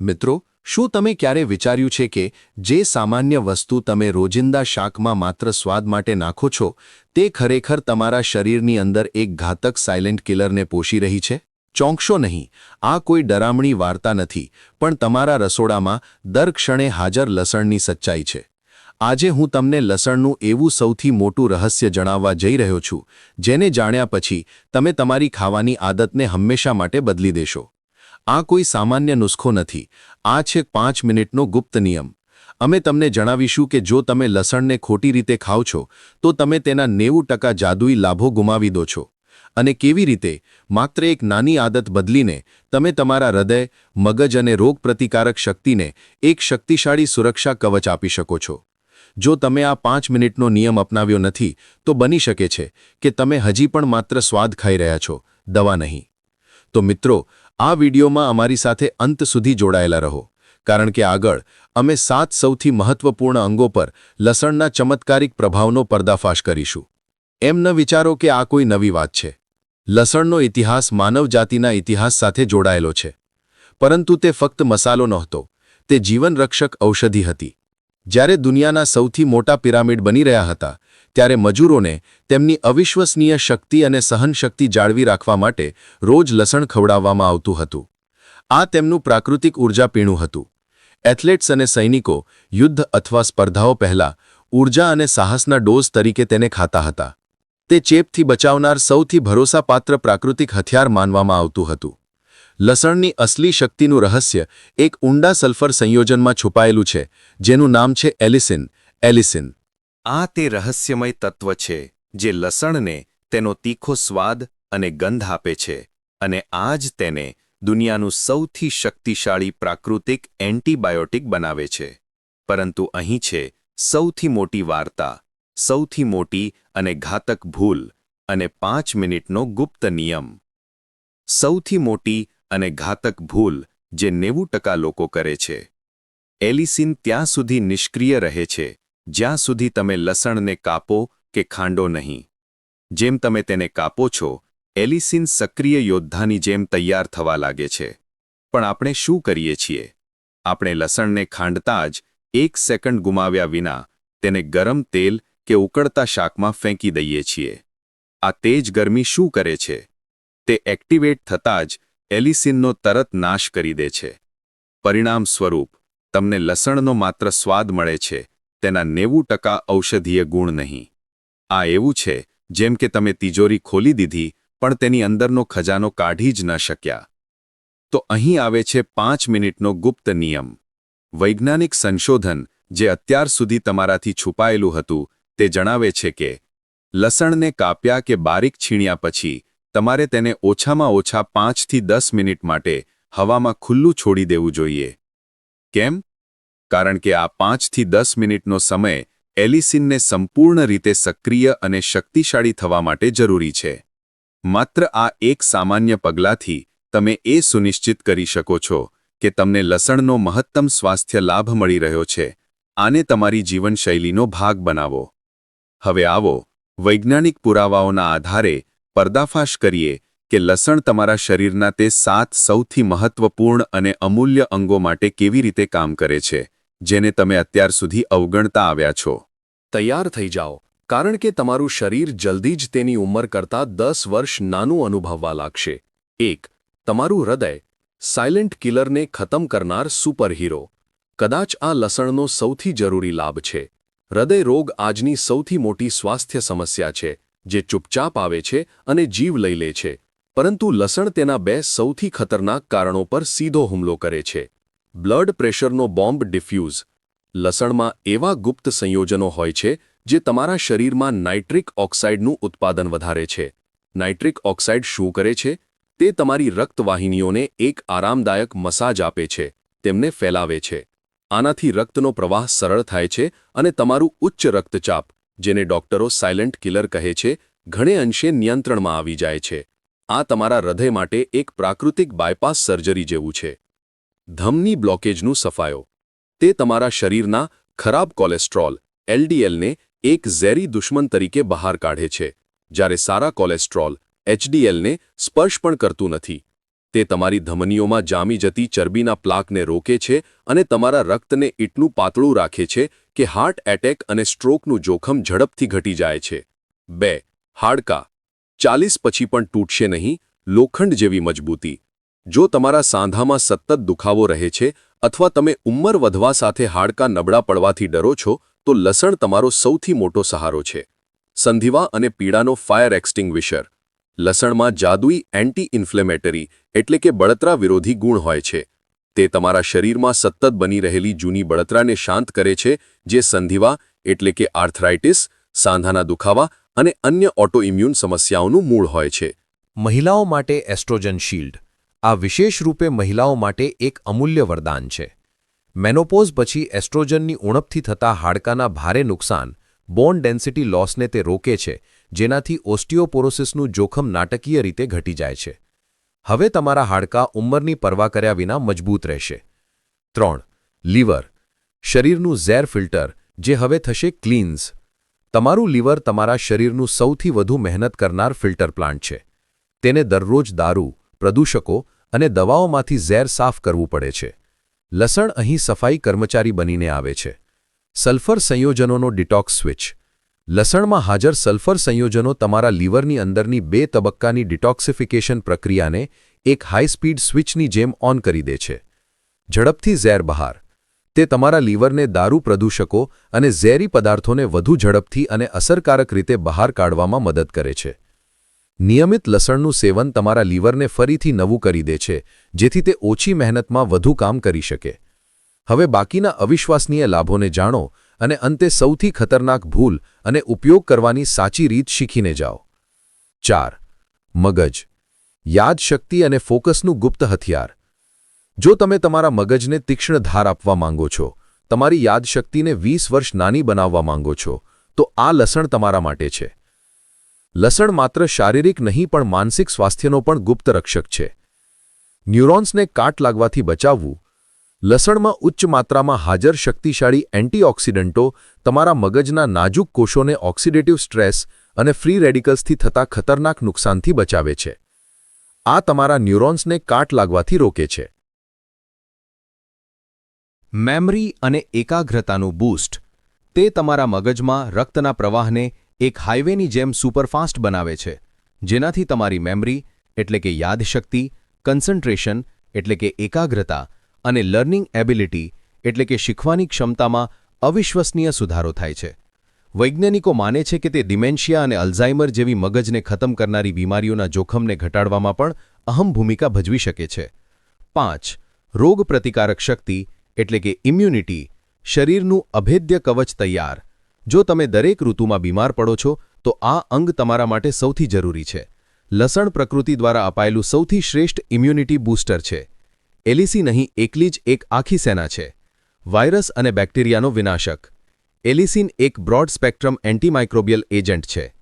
મિત્રો, શું તમે ક્યારે વિચાર્યું છે કે જે સામાન્ય વસ્તુ તમે રોજિંદા શાકમાં માત્ર સ્વાદ માટે નાખો છો, તે ખરેખર તમારા શરીરની અંદર એક ઘાતક સાયલેન્ટ કિલરને પોષી રહી છે? ચોંકશો નહીં, આ કોઈ ડરામણી વાર્તા નથી, પણ તમારા રસોડામાં દર ક્ષણે હાજર લસણની સચ્ચાઈ છે. આજે હું તમને લસણનું એવું સૌથી મોટું રહસ્ય જણાવવા જઈ રહ્યો છું, જેને જાણ્યા પછી તમે તમારી ખાવાની આદતને હંમેશા માટે બદલી દેશો. આ કોઈ સામાન્ય નુસ્ખો નથી. આ છે પાંચ મિનિટનો ગુપ્ત નિયમ. અમે તમને જણાવીશું કે જો તમે લસણને ખોટી રીતે ખાઓ છો, તો તમે તેના નેવું ટકા જાદુઈ લાભો ગુમાવી દો છો. અને કેવી રીતે? માત્ર એક નાની આદત બદલીને તમે તમારા હૃદય, મગજ અને રોગપ્રતિકારક શક્તિને એક શક્તિશાળી સુરક્ષા કવચ આપી શકો છો. જો તમે આ પાંચ મિનિટનો નિયમ અપનાવ્યો નથી, તો બની શકે છે કે તમે હજી પણ માત્ર સ્વાદ ખાઈ રહ્યા છો, દવા નહીં. તો મિત્રો આ વિડીયોમાં અમારી સાથે અંત સુધી જોડાયેલા રહો, કારણ કે આગળ અમે સાત સૌથી મહત્વપૂર્ણ અંગો પર લસણના ચમત્કારિક પ્રભાવનો પર્દાફાશ કરીશું. એમ ન વિચારો કે આ કોઈ નવી વાત છે. લસણનો ઇતિહાસ માનવજાતિના ઇતિહાસ સાથે જોડાયેલો છે. પરંતુ તે ફક્ત મસાલો નહોતો, તે જીવનરક્ષક ઔષધિ હતી. જ્યારે દુનિયાના સૌથી મોટા પિરામિડ બની રહ્યા હતા ત્યારે મજૂરોને તેમની અવિશ્વસનીય શક્તિ અને સહનશક્તિ જાળવી રાખવા માટે રોજ લસણ ખવડાવવામાં આવતું હતું. આ તેમનું પ્રાકૃતિક ઊર્જા પીણું હતું. એથ્લેટ્સ અને સૈનિકો યુદ્ધ અથવા સ્પર્ધાઓ પહેલાં ઊર્જા અને સાહસના ડોઝ તરીકે તેને ખાતા હતા. તે ચેપથી બચાવનાર સૌથી ભરોસાપાત્ર પ્રાકૃતિક હથિયાર માનવામાં આવતું હતું. લસણની અસલી શક્તિનું રહસ્ય એક ઊંડા સલ્ફર સંયોજનમાં છુપાયેલું છે, જેનું નામ છે એલિસિન એલિસિન. આ તે રહસ્યમય તત્વ છે, જે લસણને, તેનો તીખો સ્વાદ અને ગંધ આપે છે, અને આ જ તેને દુનિયાનું સૌથી શક્તિશાળી પ્રાકૃતિક એન્ટીબાયોટિક બનાવે છે. પરંતુ અહીં છે સૌથી મોટી વાર્તા, સૌથી મોટી અને ઘાતક ભૂલ અને પાંચ મિનિટનો ગુપ્ત નિયમ. સૌથી મોટી અને ઘાતક ભૂલ જે નેવું ટકા લોકો કરે છે. એલિસિન ત્યાં સુધી નિષ્ક્રિય રહે છે જ્યાં સુધી તમે લસણને કાપો કે ખાંડો નહીં. જેમ તમે તેને કાપો છો, એલિસિન સક્રિય યોદ્ધાની જેમ તૈયાર થવા લાગે છે. પણ આપણે શું કરીએ છીએ? આપણે લસણને ખાંડતા જ એક સેકન્ડ ગુમાવ્યા વિના તેને ગરમ તેલ કે ઉકળતા શાકમાં ફેંકી દઈએ છીએ. આ તેજ ગરમી શું કરે છે? તે એક્ટિવેટ થતાં જ એલિસિનનો તરત નાશ કરી દે છે. પરિણામ સ્વરૂપ, તમને લસણનો માત્ર સ્વાદ મળે છે તેના નેવું ટકા ઔષધીય ગુણ નહીં. આ એવું છે, જેમ કે તમે તિજોરી ખોલી દીધી, પણ તેની અંદરનો ખજાનો કાઢી જ ન શક્યા. તો અહીં આવે છે પાંચ મિનિટનો ગુપ્ત નિયમ. વૈજ્ઞાનિક સંશોધન, જે અત્યાર સુધી તમારાથી છુપાયેલું હતું, તે જણાવે છે કે, લસણને કાપ્યા કે બારીક છીણ્યા પછી, તમારે તેને ઓછામાં ઓછા પાંચથી દસ મિનિટ માટે હવામાં ખુલ્લું છોડી દેવું જોઈએ. કેમ? કારણ કે આ પાંચથી દસ મિનિટનો સમય એલિસિનને સંપૂર્ણ રીતે સક્રિય અને શક્તિશાળી થવા માટે જરૂરી છે. માત્ર આ એક સામાન્ય પગલાંથી તમે એ સુનિશ્ચિત કરી શકો છો કે તમને લસણનો મહત્તમ સ્વાસ્થ્ય લાભ મળી રહ્યો છે. આને તમારી જીવનશૈલીનો ભાગ બનાવો. હવે આવો, વૈજ્ઞાનિક પુરાવાઓના આધારે પર્દાફાશ કરીએ કે લસણ તમારા શરીરના તે સાત સૌથી મહત્વપૂર્ણ અને અમૂલ્ય અંગો માટે કેવી રીતે કામ કરે છે. જેને તમે અત્યાર સુધી અવગણતા આવ્યા છો. તૈયાર થઈ જાઓ, કારણ કે તમારું શરીર જલ્દી જ તેની ઉંમર કરતાં દસ વર્ષ નાનું અનુભવવા લાગશે. એક, તમારું હૃદય સાયલેન્ટ કિલરને ખતમ કરનાર સુપરહીરો કદાચ આ લસણનો સૌથી જરૂરી લાભ છે. હૃદય રોગ આજની સૌથી મોટી સ્વાસ્થ્ય સમસ્યા છે, જે ચૂપચાપ આવે છે અને જીવ લઈ લે છે. પરંતુ લસણ તેના બે સૌથી ખતરનાક કારણો પર સીધો હુમલો કરે છે. બ્લડ પ્રેશરનો બોમ્બ ડિફ્યુઝ. લસણમાં એવા ગુપ્ત સંયોજનો હોય છે, જે તમારા શરીરમાં નાઇટ્રિક ઓક્સાઇડનું ઉત્પાદન વધારે છે. નાઇટ્રિક ઓક્સાઇડ શું કરે છે? તે તમારી રક્તવાહિનીઓને એક આરામદાયક મસાજ આપે છે, તેમને ફેલાવે છે. આનાથી રક્તનો પ્રવાહ સરળ થાય છે અને તમારું ઉચ્ચ રક્તચાપ, જેને ડોક્ટરો સાયલન્ટ કિલર કહે છે, ઘણે અંશે નિયંત્રણમાં આવી જાય છે. આ તમારા હૃદય માટે એક પ્રાકૃતિક બાયપાસ સર્જરી જેવું છે. ધમની બ્લોકેજનું સફાયો. તે તમારા શરીરના ખરાબ કોલેસ્ટ્રોલ, એલડીએલને એક ઝેરી દુશ્મન તરીકે બહાર કાઢે છે, જ્યારે સારા કોલેસ્ટ્રોલ, એચડીએલને સ્પર્શ પણ કરતું નથી. તે તમારી ધમનીઓમાં જામી જતી ચરબીના પ્લાકને રોકે છે અને તમારા રક્તને એટલું પાતળું રાખે છે કે હાર્ટ એટેક અને સ્ટ્રોકનું જોખમ ઝડપથી ઘટી જાય છે. બે, હાડકા. ચાલીસ પછી પણ તૂટશે નહીં, લોખંડ જેવી મજબૂતી. જો તમારા સાંધામાં સતત દુખાવો રહે છે અથવા તમે ઉંમર વધવા સાથે હાડકાં નબળા પડવાથી ડરો છો, તો લસણ તમારો સૌથી મોટો સહારો છે. સંધિવા અને પીડાનો ફાયર એક્સટિંગ્વિશર. લસણમાં જાદુઈ એન્ટી ઇન્ફ્લેમેટરી એટલે કે બળતરા વિરોધી ગુણ હોય છે. તે તમારા શરીરમાં સતત બની રહેલી જૂની બળતરાને શાંત કરે છે, જે સંધિવા એટલે કે આર્થરાઇટિસ, સાંધાના દુખાવા અને અન્ય ઓટોઇમ્યુન સમસ્યાઓનું મૂળ હોય છે. મહિલાઓ માટે એસ્ટ્રોજન શિલ્ડ. આ વિશેષ રૂપે મહિલાઓ માટે એક અમૂલ્ય વરદાન છે. મેનોપોઝ પછી એસ્ટ્રોજનની ઉણપથી થતા હાડકાના ભારે નુકસાન, બોન ડેન્સિટી લોસને તે રોકે છે, જેનાથી ઓસ્ટિયોપોરોસિસનું જોખમ નાટકીય રીતે ઘટી જાય છે. હવે તમારા હાડકાં ઉંમરની પરવા કર્યા વિના મજબૂત રહેશે. ત્રણ, લીવર. શરીરનું ઝેર ફિલ્ટર, જે હવે થશે ક્લીન્સ. તમારું લીવર તમારા શરીરનું સૌથી વધુ મહેનત કરનાર ફિલ્ટર પ્લાન્ટ છે. તેને દરરોજ દારૂ, પ્રદૂષકો અને દવાઓમાંથી ઝેર સાફ કરવું પડે છે. લસણ અહીં સફાઈ કર્મચારી બનીને આવે છે. સલ્ફર સંયોજનોનો ડિટોક્સ સ્વિચ. લસણમાં હાજર સલ્ફર સંયોજનો તમારા લીવરની અંદરની બે તબક્કાની ડિટોક્સિફિકેશન પ્રક્રિયાને એક હાઈ સ્પીડ સ્વિચની જેમ ઓન કરી દે છે. ઝડપથી ઝેર બહાર. તે તમારા લીવરને દારૂ પ્રદૂષકો અને ઝેરી પદાર્થોને વધુ ઝડપથી અને અસરકારક રીતે બહાર કાઢવામાં મદદ કરે છે. નિયમિત લસણનું સેવન તમારા લીવરને ફરીથી નવું કરી દે છે, જેથી તે ઓછી મહેનતમાં વધુ કામ કરી શકે. હવે બાકીના અવિશ્વસનીય લાભોને જાણો અને અંતે સૌથી ખતરનાક ભૂલ અને ઉપયોગ કરવાની સાચી રીત શીખીને જાઓ. ચાર, મગજ. યાદશક્તિ અને ફોકસનું ગુપ્ત હથિયાર. જો તમે તમારા મગજને તીક્ષ્ણ ધાર આપવા માંગો છો, તમારી યાદશક્તિને વીસ વર્ષ નાની બનાવવા માંગો છો, તો આ લસણ તમારા માટે છે. લસણ માત્ર શારીરિક નહીં, પણ માનસિક સ્વાસ્થ્યનો પણ ગુપ્ત રક્ષક છે. ન્યુરોન્સને કાટ લાગવાથી બચાવવું. લસણમાં ઉચ્ચ માત્રામાં હાજર શક્તિશાળી એન્ટીઓક્સિડન્ટો તમારા મગજના નાજુક કોષોને ઓક્સિડેટિવ સ્ટ્રેસ અને ફ્રી રેડિકલ્સથી થતા ખતરનાક નુકસાનથી બચાવે છે. આ તમારા ન્યુરોન્સને કાટ લાગવાથી રોકે છે. મેમરી અને એકાગ્રતાનું બૂસ્ટ. તે તમારા મગજમાં રક્તના પ્રવાહને એક હાઇવેની જેમ સુપરફાસ્ટ બનાવે છે, જેનાથી તમારી મેમરી, એટલે કે યાદશક્તિ, કન્સન્ટ્રેશન, એટલે કે એકાગ્રતા અને લર્નિંગ એબિલિટી, એટલે કે શીખવાની ક્ષમતામાં અવિશ્વસનીય સુધારો થાય છે. વૈજ્ઞાનિકો માને છે કે તે ડિમેન્શિયા અને અલ્ઝાઇમર જેવી મગજને ખતમ કરનારી બીમારીઓના જોખમને ઘટાડવામાં પણ અહમ ભૂમિકા ભજવી શકે છે. પાંચ રોગ પ્રતિકારક શક્તિ, એટલે કે ઇમ્યુનિટી શરીરનું અભેદ્ય કવચ તૈયાર. જો તમે દરેક ઋતુમાં બીમાર પડો છો, તો આ અંગ તમારા માટે સૌથી જરૂરી છે. લસણ પ્રકૃતિ દ્વારા અપાયેલું સૌથી શ્રેષ્ઠ ઇમ્યુનિટી બૂસ્ટર છે. એલિસી નહીં, એકલી જ એક આખી સેના છે. વાયરસ અને બેક્ટેરિયાનો વિનાશક. એલિસિન એક બ્રોડ સ્પેક્ટ્રમ એન્ટીમાઇક્રોબિયલ એજન્ટ છે.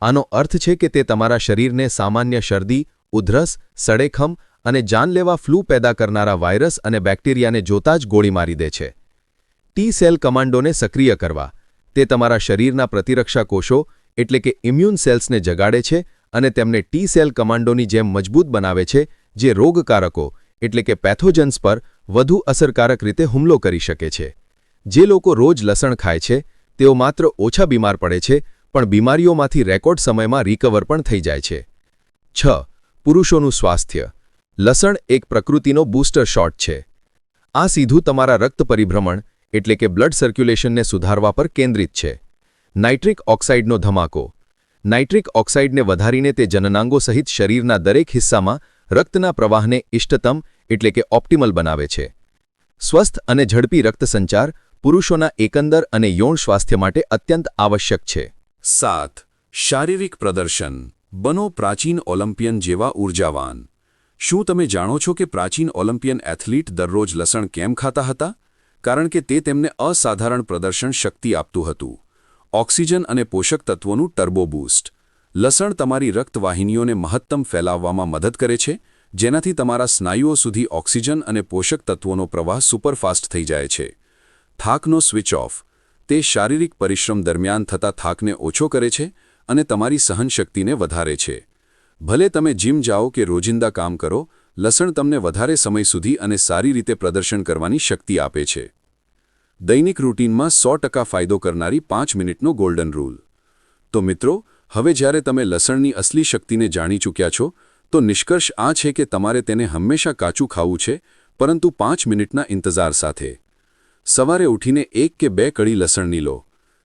આનો અર્થ છે કે તે તમારા શરીરને સામાન્ય શરદી, ઉધરસ, સડેખમ અને જાનલેવા ફ્લૂ પેદા કરનારા વાયરસ અને બેક્ટેરિયાને જોતા જ ગોળી મારી દે છે. ટી સેલ કમાન્ડોને સક્રિય કરવા. તે તમારા શરીરના પ્રતિરક્ષા કોષો, એટલે કે ઇમ્યુન સેલ્સને જગાડે છે અને તેમને ટી સેલ કમાન્ડોની જેમ મજબૂત બનાવે છે, જે રોગકારકો, એટલે કે પેથોજન્સ પર વધુ અસરકારક રીતે હુમલો કરી શકે છે. જે લોકો રોજ લસણ ખાય છે, તેઓ માત્ર ઓછા બીમાર પડે છે, પણ બીમારીઓમાંથી રેકોર્ડ સમયમાં રિકવર પણ થઈ જાય છે. છ. પુરુષોનું સ્વાસ્થ્ય. લસણ એક પ્રકૃતિનો બૂસ્ટર શોટ છે. આ સીધું તમારા રક્ત પરિભ્રમણ એટલે કે બ્લડ સર્ક્યુલેશનને સુધારવા પર કેન્દ્રિત છે. નાઇટ્રિક ઓક્સાઇડનો ધમાકો. નાઇટ્રિક ઓક્સાઇડને વધારીને તે જનનાંગો સહિત શરીરના દરેક હિસ્સામાં રક્તના પ્રવાહને ઇષ્ટતમ એટલે કે ઓપ્ટિમલ બનાવે છે. સ્વસ્થ અને ઝડપી રક્ત સંચાર પુરુષોના એકંદર અને યૌણ સ્વાસ્થ્ય માટે અત્યંત આવશ્યક છે. સાત. શારીરિક પ્રદર્શન. બનો પ્રાચીન ઓલિમ્પિયન જેવા ઉર્જાવાન. શું તમે જાણો છો કે પ્રાચીન ઓલિમ્પિયન એથ્લીટ દરરોજ લસણ કેમ ખાતા હતા? કારણ કે તે તેમને અસાધારણ પ્રદર્શન શક્તિ આપતું હતું. ઓક્સિજન અને પોષક તત્વોનું ટર્બો બૂસ્ટ. લસણ તમારી રક્તવાહિનીઓને મહત્તમ ફેલાવવામાં મદદ કરે છે, જેનાથી તમારા સ્નાયુઓ સુધી ઓક્સિજન અને પોષક તત્વોનો પ્રવાહ સુપરફાસ્ટ થઈ જાય છે. થાકનો સ્વિચ ઓફ. તે શારીરિક પરિશ્રમ દરમિયાન થતા થાકને ઓછો કરે છે અને તમારી સહનશક્તિને વધારે છે. ભલે તમે જીમ જાઓ કે રોજિંદા કામ કરો લસણ તમને વધારે સમય સુધી અને સારી રીતે પ્રદર્શન કરવાની શક્તિ આપે છે. દૈનિક રૂટીનમાં સો ફાયદો કરનારી પાંચ મિનિટનો ગોલ્ડન રૂલ તો મિત્રો, હવે જ્યારે તમે લસણની અસલી શક્તિને જાણી ચૂક્યા છો, તો નિષ્કર્ષ આ છે કે તમારે તેને હંમેશા કાચું ખાવું છે, પરંતુ પાંચ મિનિટના ઇંતજાર સાથે. સવારે ઉઠીને એક કે બે કડી લસણની લો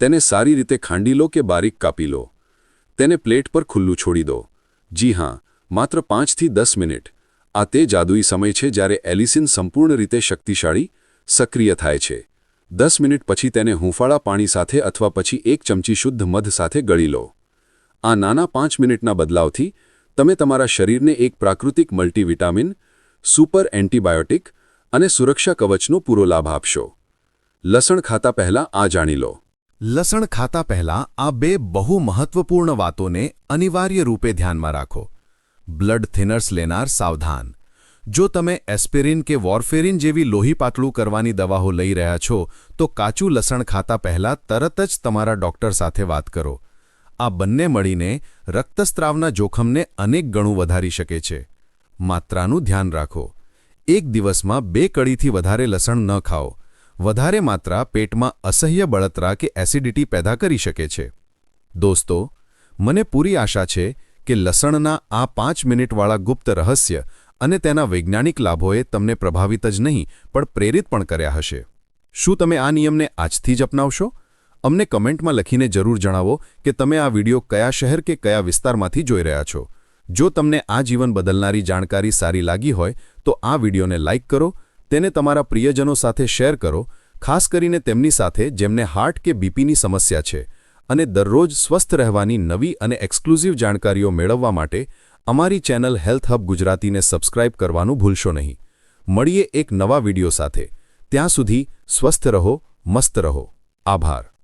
તેને સારી રીતે ખાંડી લો કે બારીક કાપી લો. તેને પ્લેટ પર ખુલ્લું છોડી દો. જી હા, માત્ર પાંચથી દસ મિનિટ. આ તે જાદુઈ સમય છે જ્યારે એલિસિન સંપૂર્ણ રીતે શક્તિશાળી, સક્રિય થાય છે. દસ મિનિટ પછી તેને હૂંફાળા પાણી સાથે અથવા પછી એક ચમચી શુદ્ધ મધ સાથે ગળી લો. આ નાના પાંચ મિનિટના બદલાવથી, તમે તમારા શરીરને એક પ્રાકૃતિક મલ્ટીવિટામિન, સુપર એન્ટીબાયોટિક અને સુરક્ષા કવચનો પૂરો લાભ આપશો. લસણ ખાતા પહેલાં આ જાણી લો. લસણ ખાતા પહેલા આ બે બહુ મહત્વપૂર્ણ વાતોને અનિવાર્ય રૂપે ધ્યાનમાં રાખો. બ્લડ થિનર્સ લેનાર સાવધાન. જો તમે એસ્પિરિન કે વોર્ફેરિન જેવી લોહી પાતળું કરવાની દવાઓ લઈ રહ્યા છો, તો કાચું લસણ ખાતા પહેલા તરત જ તમારા ડોક્ટર સાથે વાત કરો. આ બંને મળીને રક્તસ્ત્રાવના જોખમને અનેક ગણું વધારી શકે છે. માત્રાનું ધ્યાન રાખો. એક દિવસમાં બે કડીથી વધારે લસણ ન ખાઓ. વધારે માત્રા પેટમાં અસહ્ય બળતરા કે એસિડિટી પેદા કરી શકે છે. દોસ્તો, મને પૂરી આશા છે કે લસણના આ પાંચ મિનિટવાળા ગુપ્ત રહસ્ય અને તેના વૈજ્ઞાનિક લાભોએ તમને પ્રભાવિત જ નહીં, પણ પ્રેરિત પણ કર્યા હશે. શું તમે આ નિયમને આજથી જ અપનાવશો? અમને કમેન્ટમાં લખીને જરૂર જણાવો કે તમે આ વિડિયો કયા શહેર કે કયા વિસ્તારમાંથી જોઈ રહ્યા છો. જો તમને આ જીવન બદલનારી જાણકારી સારી લાગી હોય, તો આ વિડિયોને લાઇક કરો, તેને તમારા પ્રિયજનો સાથે શેર કરો, ખાસ કરીને તેમની સાથે જેમને હાર્ટ કે બીપીની સમસ્યા છે. અને દરરોજ સ્વસ્થ રહેવાની નવી અને એક્સક્લુઝિવ જાણકારીઓ મેળવવા માટે અમારી ચેનલ હેલ્થ હબ ગુજરાતીને સબસ્ક્રાઇબ કરવાનું ભૂલશો નહીં. મળીએ એક નવા વિડિયો સાથે. ત્યાં સુધી સ્વસ્થ રહો, મસ્ત રહો. આભાર.